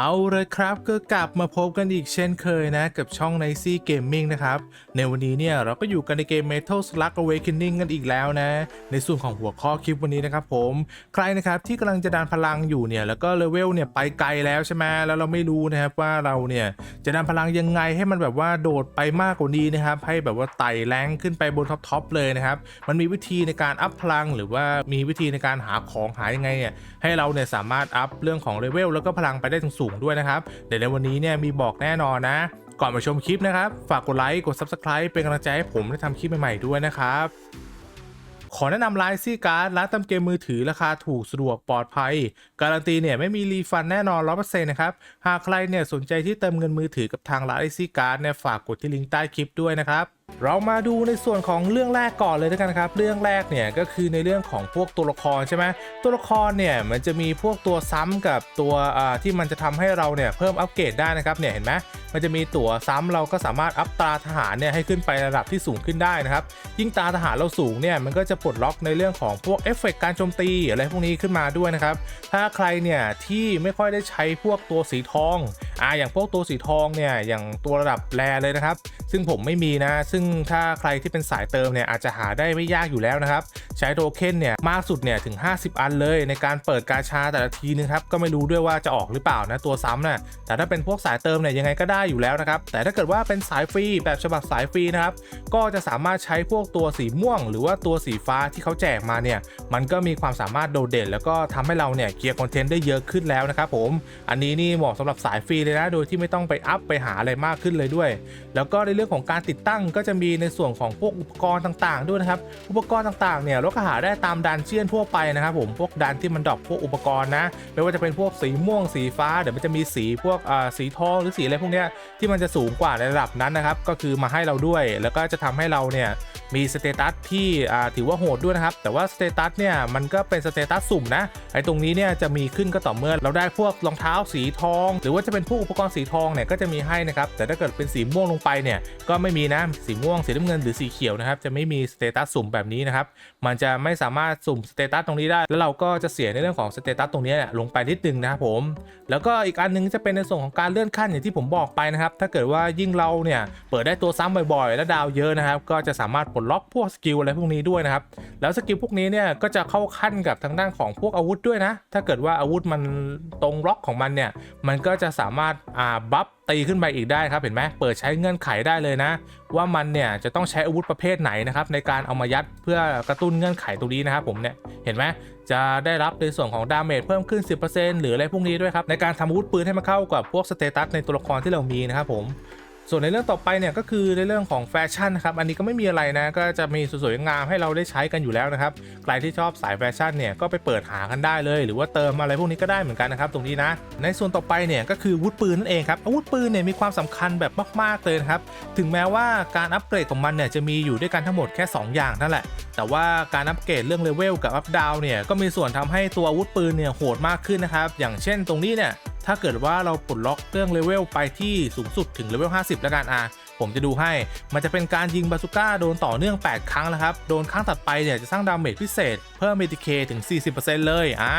เอาเลยครับก็กลับมาพบกันอีกเช่นเคยนะ กับช่อง n i c y Gaming นะครับ ในวันนี้เนี่ยเราก็อยู่กันในเกม Metal Slug Awakening กันอีกแล้วนะ ในส่วนของหัวข้อคลิปวันนี้นะครับผม ใครนะครับที่กำลังจะดันพลังอยู่เนี่ย แล้วก็เลเวลเนี่ยไปไกลแล้วใช่ไหมแล้วเราไม่รู้นะครับว่าเราเนี่ยจะดันพลังยังไงให้มันแบบว่าโดดไปมากกว่านี้นะครับ ให้แบบว่าไต่แรงขึ้นไปบนท็อปๆเลยนะครับ มันมีวิธีในการอัพพลังหรือว่ามีวิธีในการหาของหายังไงเนี่ยให้เราเนี่ยสามารถอัพเรื่องของเลเวลแล้วก็พลังไปได้สูงๆด้วยนะครับเดี๋ยวในวันนี้เนี่ยมีบอกแน่นอนนะก่อนมาชมคลิปนะครับ ฝากกดไลค์ กด Subscribe เป็นกำลังใจให้ผมได้ทำคลิปใหม่ๆด้วยนะครับ ขอแนะนำไลน์ซี่การ์ดร้านเติมเกมมือถือราคาถูกสะดวกปลอดภัย การันตีเนี่ยไม่มีรีฟันแน่นอน100%นะครับ หากใครเนี่ยสนใจที่เติมเงินมือถือกับทางร้านไอซี่การ์ดเนี่ยฝากกดที่ลิงก์ใต้คลิปด้วยนะครับ เรามาดูในส่วนของเรื่องแรกก่อนเลยด้วยกันครับ เรื่องแรกเนี่ยก็คือในเรื่องของพวกตัวละครใช่ไหมตัวละครเนี่ยมันจะมีพวกตัวซ้ำกับตัวที่มันจะทำให้เราเนี่ยเพิ่มอัปเกรดได้นะครับเนี่ยเห็นไหมมันจะมีตัวซ้ำเราก็สามารถอัพตราทหารเนี่ยให้ขึ้นไประดับที่สูงขึ้นได้นะครับ ยิ่งตาทหารเราสูงเนี่ยมันก็จะปลดล็อกในเรื่องของพวกเอฟเฟกต์การโจมตีอะไรพวกนี้ขึ้นมาด้วยนะครับ ถ้าใครเนี่ยที่ไม่ค่อยได้ใช้พวกตัวสีทองอ่าอย่างพวกตัวสีทองเนี่ยอย่างตัวระดับแรเลยนะครับ ซึ่งผมไม่มีนะซึ่งถ้าใครที่เป็นสายเติมเนี่ยอาจจะหาได้ไม่ยากอยู่แล้วนะครับ ใช้โทเค็นเนี่ยมากสุดเนี่ยถึง 50 อันเลยในการเปิดกาชาแต่ละทีนึงครับก็ไม่รู้ด้วยว่าจะออกหรือเปล่านะตัวซ้ำนะ่ะแต่ถ้าเป็นพวกสายเติมเนี่ยยังไงก็ได้อยู่แล้วนะครับแต่ถ้าเกิดว่าเป็นสายฟรีแบบฉบับสายฟรีนะครับก็จะสามารถใช้พวกตัวสีม่วง หรือว่าตัวสีฟ้าที่เขาแจกมาเนี่ยมันก็มีความสามารถโดดเด่น แล้วก็ทำให้เราเนี่ยเกียร์คอนเทนต์ได้เยอะขึ้นแล้วนะครับผมอันนี้นี่เหมาะสำหรับสายฟรีเลยนะโดยที่ไม่ต้องไปอัพไปหาอะไรมากขึ้นเลยด้วย แล้วก็ในเรื่องของการติดตั้งก็จะมีในส่วนของพวกอุปกรณ์ต่างๆ ด้วยนะครับ อุปกรณ์ต่างๆเนี่ยเราก็หาได้ตามดันเชียนทั่วไปนะครับผมพวกดันที่มันดรอปพวกอุปกรณ์นะไม่ว่าจะเป็นพวกสีม่วงสีฟ้าเดี๋ยวมันจะมีสีพวกอ่าสีทองหรือสีอะไรพวกเนี้ยที่มันจะสูงกว่าในระดับนั้นนะครับก็คือมาให้เราด้วย แล้วก็จะทำให้เราเนี่ยมีสเตตัสที่ถือว่าโหดด้วยนะครับ แต่ว่าสเตตัสเนี่ยมันก็เป็นสเตตัสสุ่มนะไอ้ตรงนี้เนี่ยจะมีขึ้นก็ต่อเมื่อเราได้พวกรองเท้าสีทอง หรือว่าจะเป็นพวกอุปกรณ์สีทองเนี่ยก็จะมีให้นะครับแต่ถ้าเกิดเป็นสีม่วงลงไปเนี่ยก็ไม่มีนะสีม่วงสีน้ำเงินหรือสีเขียวนะครับจะไม่มีสเตตัสสุ่มแบบนี้นะครับมันจะไม่สามารถสุ่มสเตตัสตรงนี้ได้ แล้วเราก็จะเสียในเรื่องของสเตตัสตรงนี้เนี่ยลงไปนิดนึงนะครับผม แล้วก็อีกอันนึงจะเป็นในส่วนของการเลื่อนขั้นอย่างที่ผมบอกไปนะครับถ้าเกิดว่ายิ่งเราเนี่ยเปิดได้ตัวซ้ำบ่อยๆ และดาวเยอะนะครับก็จะสามารถปดล็อกพวกสกิลอะไรพวกนี้ด้วยนะครับ แล้วสกิลพวกนี้เนี่ยก็จะเข้าขั้นกับทางด้านของพวกอาวุธด้วยนะ ถ้าเกิดว่าอาวุธมันตรงล็อกของมันเนี่ย มันก็จะสามารถอ่าบัฟตีขึ้นไปอีกได้ครับเห็นไหมเปิดใช้เงื่อนไขได้เลยนะ ว่ามันเนี่ยจะต้องใช้อาวุธประเภทไหนนะครับในการเอามายัดเพื่อกระตุ้นเงื่อนไขตรงนี้นะครับผมเนี่ยเห็นไหมจะได้รับในส่วนของดาเมจเพิ่มขึ้น 10%หรืออะไรพวกนี้ด้วยครับในการทำอาวุธปืนให้มันเข้ากับพวกสเตตัสในตัวละครที่เรามีนะครับผม ส่วนในเรื่องต่อไปเนี่ยก็คือในเรื่องของแฟชั่นนะครับ อันนี้ก็ไม่มีอะไรนะ ก็จะมีสวยๆงามให้เราได้ใช้กันอยู่แล้วนะครับ ใครที่ชอบสายแฟชั่นเนี่ยก็ไปเปิดหากันได้เลย หรือว่าเติมอะไรพวกนี้ก็ได้เหมือนกันนะครับตรงนี้นะ ในส่วนต่อไปเนี่ยก็คืออาวุธปืนนั่นเองครับ อาวุธปืนเนี่ยมีความสำคัญแบบมากๆเลยนะครับ ถึงแม้ว่าการอัปเกรดของมันเนี่ยจะมีอยู่ด้วยกันทั้งหมดแค่ 2 อย่างนั่นแหละ แต่ว่าการอัปเกรดเรื่องเลเวลกับอัปดาวเนี่ยก็มีส่วนทำให้ตัวอาวุธปืนเนี่ยโหดมากขึ้นนะครับ อย่างเช่นตรงนี้เนี่ยถ้าเกิดว่าเราปลดล็อกเครื่องเลเวลไปที่สูงสุดถึงเลเวล50 แล้วกันอะ ผมจะดูให้ มันจะเป็นการยิงบาซูก้าโดนต่อเนื่อง 8 ครั้งนะครับ โดนครั้งถัดไปเนี่ยจะสร้างดาเมจพิเศษ เพิ่มเมติเคถึง 40%เลย อ่า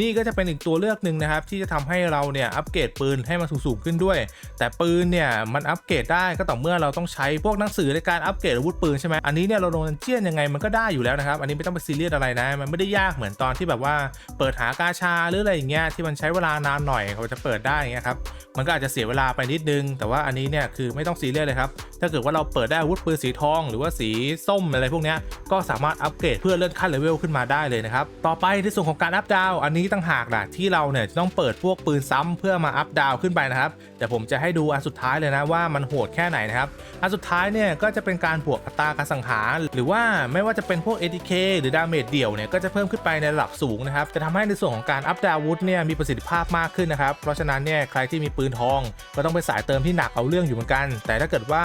นี่ก็จะเป็นอีกตัวเลือกหนึ่งนะครับ ที่จะทำให้เราเนี่ยอัปเกรดปืนให้มันสูงๆขึ้นด้วย แต่ปืนเนี่ยมันอัปเกรดได้ก็ต่อเมื่อเราต้องใช้พวกหนังสือในการอัปเกรดอาวุธปืนใช่ไหมอันนี้เนี่ยเราลงดันเจียนยังไงมันก็ได้อยู่แล้วนะครับ อันนี้ไม่ต้องไปซีเรียสอะไรนะ มันไม่ได้ยากเหมือนตอนที่แบบว่าเปิดหากาชาหรืออะไรอย่างเงี้ยที่มันใช้เวลานานหน่อยเขาจะเปิดได้เงี้ยครับ มันก็อาจจะเสียเวลาไปนิดนึง แต่ว่าอันนี้เนี่ยคือไม่ต้องซีเรียสเลยครับ ถ้าเกิดว่าเราเปิดได้อาวุธปืนสีทอง หรือว่าสีส้มอะไรพวกนี้ก็สามารถอัปเกรดเพื่อเลื่อนขั้นเลเวลขึ้นมาได้เลยนะครับ ต่อไปในส่วนของการอัพดาวอันนี้ต่างหากนะที่เราเนี่ยจะต้องเปิดพวกปืนซ้ำเพื่อมาอัพดาวขึ้นไปนะครับ แต่ผมจะให้ดูอันสุดท้ายเลยนะว่ามันโหดแค่ไหนนะครับ อันสุดท้ายเนี่ยก็จะเป็นการบวกอัตราการสังหารหรือว่าไม่ว่าจะเป็นพวก ATK หรือดาเมจเดี่ยวเนี่ยก็จะเพิ่มขึ้นไปในระดับสูงนะครับจะทำให้ในส่วนของการอัพดาววุธเนี่ยมีประสิทธิภาพมากขึ้นนะครับเพราะฉะนั้นเนี่ยใครที่มีปืนทอง ก็ต้องไปสายเติมที่หนักเอาเรื่องอยู่เหมือนกัน แต่ถ้าเกิดกิดว่า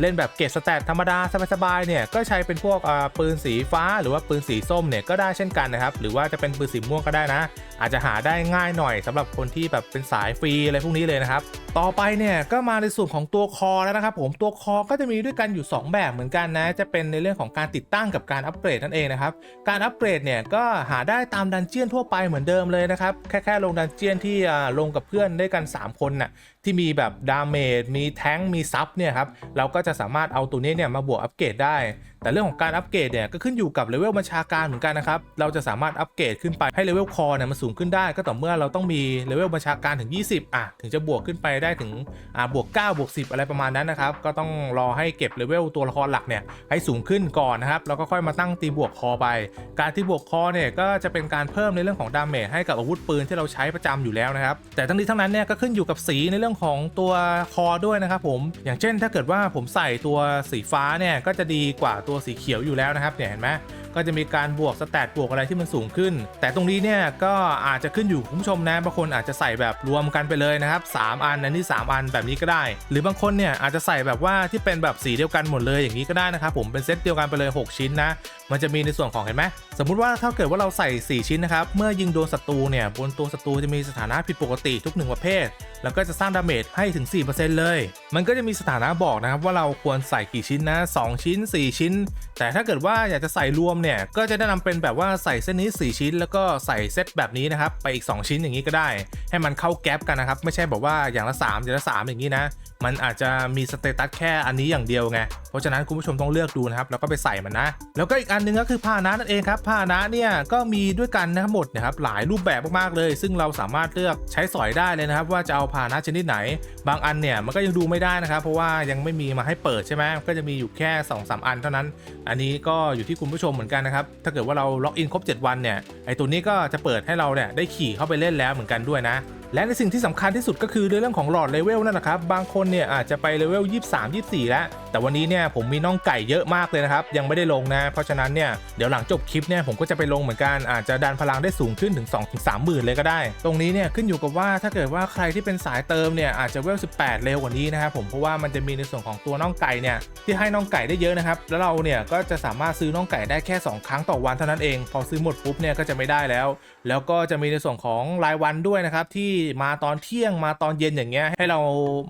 เล่นแบบเกรดสแตทธรรมดาสบายๆเนี่ยก็ใช้เป็นพวกปืนสีฟ้าหรือว่าปืนสีส้มเนี่ยก็ได้เช่นกันนะครับ หรือว่าจะเป็นปืนสีม่วงก็ได้นะ อาจจะหาได้ง่ายหน่อยสำหรับคนที่แบบเป็นสายฟรีอะไรพวกนี้เลยนะครับ ต่อไปเนี่ยก็มาในส่วนของตัวคอแล้วนะครับ ผมตัวคอก็จะมีด้วยกันอยู่ 2 แบบเหมือนกันนะ จะเป็นในเรื่องของการติดตั้งกับการอัปเกรดนั่นเองนะครับ การอัปเกรดเนี่ยก็หาได้ตามดันเจียนทั่วไปเหมือนเดิมเลยนะครับแค่แค่ลงดันเจียนที่ลงกับเพื่อนด้วยกัน 3 คนน่ะ ที่มีแบบดาเมจมีแท้งมีซับเนี่ยครับเราก็จะสามารถเอาตัวนี้เนี่ยมาบวกอัปเกรดได้ แต่เรื่องของการอัปเกรดเนี่ยก็ขึ้นอยู่กับเลเวลบัญชาการเหมือนกันนะครับเราจะสามารถอัปเกรดขึ้นไปให้เลเวลคอเนี่ยมันสูงขึ้นได้ ก็ต่อเมื่อเราต้องมีเลเวลบัญชาการถึง 20 อะ ถึงจะบวกขึ้นไปได้ถึงอ่าบวก 9 บวก 10 อะไรประมาณนั้นนะครับก็ต้องรอให้เก็บเลเวลตัวละครหลักเนี่ยให้สูงขึ้นก่อนนะครับแล้วก็ค่อยมาตั้งตีบวกคอไป การตีบวกคอเนี่ยก็จะเป็นการเพิ่มในเรื่องของดาเมจให้กับอาวุธปืนที่เราใช้ประจำอยู่แล้วนะครับแต่ทั้งนี้ทั้งนั้นเนี่ยก็ขึ้นอยู่กับสีในเรื่องของตัวคอด้วยนะครับผมอย่างเช่นถ้าเกิดว่าผมใส่ตัวสีฟ้าเนี่ยก็จะดีกว่าตัวสีเขียวอยู่แล้วนะครับเนี่ยเห็นไหม ก็จะมีการบวกสแตทบวกอะไรที่มันสูงขึ้น แต่ตรงนี้เนี่ยก็อาจจะขึ้นอยู่คุณผู้ชมนะบางคนอาจจะใส่แบบรวมกันไปเลยนะครับ 3 อันอันนี้3อันแบบนี้ก็ได้ หรือบางคนเนี่ยอาจจะใส่แบบว่าที่เป็นแบบสีเดียวกันหมดเลยอย่างนี้ก็ได้นะครับผมเป็นเซตเดียวกันไปเลย 6 ชิ้นนะมันจะมีในส่วนของเห็นไหมสมมุติว่าถ้าเกิดว่าเราใส่ 4 ชิ้นนะครับ เมื่อยิงโดนศัตรูเนี่ย บนตัวศัตรูจะมีสถานะผิดปกติทุกหนึ่งประเภท แล้วก็จะสร้างดาเมจให้ถึง 4%เลย มันก็จะมีสถานะบอกนะครับว่าเราควรใส่กี่ชิ้นนะ 2 ชิ้น 4 ชิ้น แต่ถ้าเกิดว่าอยากจะใส่รวมเนี่ยก็จะแนะนำเป็นแบบว่าใส่เส้นนี้ 4 ชิ้น แล้วก็ใส่เซตแบบนี้นะครับไปอีก 2 ชิ้นอย่างนี้ก็ได้ ให้มันเข้าแก๊ปกันนะครับไม่ใช่แบบว่าอย่างละ3อย่างละ3อย่างนี้นะมันอาจจะมีสเตตัสแค่อันนี้อย่างเดียวไง เพราะฉะนั้นคุณผู้ชมต้องเลือกดูนะครับ แล้วก็ไปใส่มันนะ แล้วก็อีกอันหนึงก็คือผ้านะนั่นเองครับผ้านะเนี่ยก็มีด้วยกันนะครับหมดนะครับหลายรูปแบบมากๆเลย ซึ่งเราสามารถเลือกใช้สอยได้เลยนะครับ ว่าจะเอาผ้านะชนิดไหน บางอันเนี่ยมันก็ยังดูไม่ได้นะครับ เพราะว่ายังไม่มีมาให้เปิดใช่ไหมก็จะมีอยู่แค่2อสอันเท่านั้น อันนี้ก็อยู่ที่คุณผู้ชมเหมือนกันนะครับ ถ้าเกิดว่าเราล็อกอินครบ 7 วันเนี่ยไอตัวนี้ก็จะเปิดให้เราเนี่ยได้ขี่เข้าไปเล่นแล้วเหมือนกันด้วยนะ และในสิ่งที่สำคัญที่สุดก็คือเรื่องของหลอดเลเวลนั่นนะครับ บางคนเนี่ยอาจจะไปเลเวล 23 24 แล้ว แต่วันนี้เนี่ยผมมีน่องไก่เยอะมากเลยนะครับ ยังไม่ได้ลงนะ เพราะฉะนั้นเนี่ยเดี๋ยวหลังจบคลิปเนี่ยผมก็จะไปลงเหมือนกัน อาจจะดันพลังได้สูงขึ้นถึง2ถึง3หมื่นเลยก็ได้ ตรงนี้เนี่ยขึ้นอยู่กับว่าถ้าเกิดว่าใครที่เป็นสายเติมเนี่ยอาจจะเวล 18 เร็วกว่านี้นะครับผม เพราะว่ามันจะมีในส่วนของตัวน่องไก่เนี่ยที่ให้น่องไก่ได้เยอะนะครับ แล้วเราเนี่ยก็จะสามารถซื้อน่องไก่ได้แค่ 2 ครั้งต่อวันเท่านั้นเอง พอซื้อหมดปุ๊บเนี่ยก็จะไม่ได้แล้ว แล้วก็จะมีในส่วนของรายวันด้วยนะครับที่มาตอนเที่ยงมาตอนเย็นอย่างเงี้ยให้เรา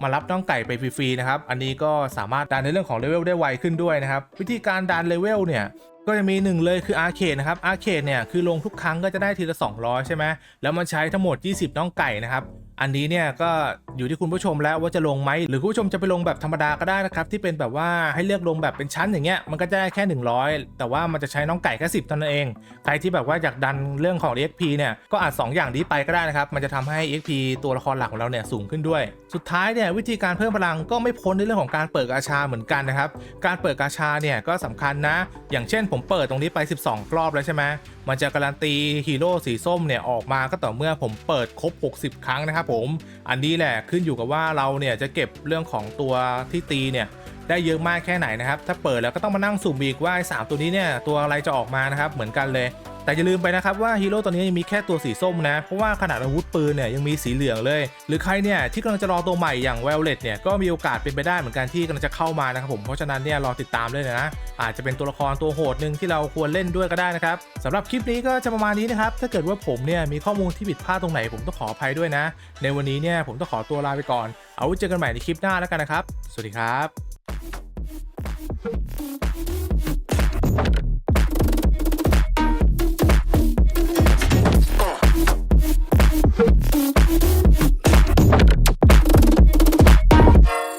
มารับน้องไก่ไปฟรีๆนะครับ อันนี้ก็สามารถดันในเรื่องของเลเวลได้ไวขึ้นด้วยนะครับ วิธีการดันเลเวลเนี่ยก็จะมีหนึ่งเลยคืออาร์เคดนะครับอาร์เคดเนี่ยคือลงทุกครั้งก็จะได้ทีละ 200 ใช่ไหมแล้วมันใช้ทั้งหมด 20 น้องไก่นะครับ อันนี้เนี่ยก็ อยู่ที่คุณผู้ชมแล้วว่าจะลงไหมหรือคุณผู้ชมจะไปลงแบบธรรมดาก็ได้นะครับที่เป็นแบบว่าให้เลือกลงแบบเป็นชั้นอย่างเงี้ยมันก็จะได้แค่ 100 แต่ว่ามันจะใช้น้องไก่แค่10เท่านั้นเอง ใครที่แบบว่าอยากดันเรื่องของ EXP เนี่ยก็อาจ2อย่างนี้ไปก็ได้นะครับมันจะทำให้ EXP ตัวละครหลักของเราเนี่ยสูงขึ้นด้วย สุดท้ายเนี่ยวิธีการเพิ่มพลังก็ไม่พ้นในเรื่องของการเปิดกาชาเหมือนกันนะครับการเปิดกาชาเนี่ยก็สำคัญนะ อย่างเช่น ผมเปิดตรงนี้ไป 12 รอบแล้วใช่ไหมมันจะการันตีฮีโร่สีส้มเนี่ยออกมาก็ต่อเมื่อผมเปิดครบ 60 ครั้งนะครับผม อันนี้แหละขึ้นอยู่กับว่าเราเนี่ยจะเก็บเรื่องของตัวที่ตีเนี่ยได้เยอะมากแค่ไหนนะครับ ถ้าเปิดแล้วก็ต้องมานั่งสุ่มอีกว่าไอ้สามตัวนี้เนี่ยตัวอะไรจะออกมานะครับเหมือนกันเลย แต่อย่าลืมไปนะครับว่าฮีโร่ตัวนี้ยังมีแค่ตัวสีส้มนะ เพราะว่าขนาดอาวุธปืนเนี่ยยังมีสีเหลืองเลย หรือใครเนี่ยที่กำลังจะรอตัวใหม่อย่างเวลเลตเนี่ยก็มีโอกาสเป็นไปได้เหมือนกันที่กำลังจะเข้ามานะครับผมเพราะฉะนั้นเนี่ยรอติดตามด้วยนะอาจจะเป็นตัวละครตัวโหดหนึ่งที่เราควรเล่นด้วยก็ได้นะครับสำหรับคลิปนี้ก็จะประมาณนี้นะครับถ้าเกิดว่าผมเนี่ยมีข้อมูลที่ผิดพลาดตรงไหนผมต้องขออภัยด้วยนะ ในวันนี้เนี่ยผมต้องขอตัวลาไปก่อน เอาไว้เจอกันใหม่ในคลิปหน้าแล้วกันนะครับ สวัสดีครับ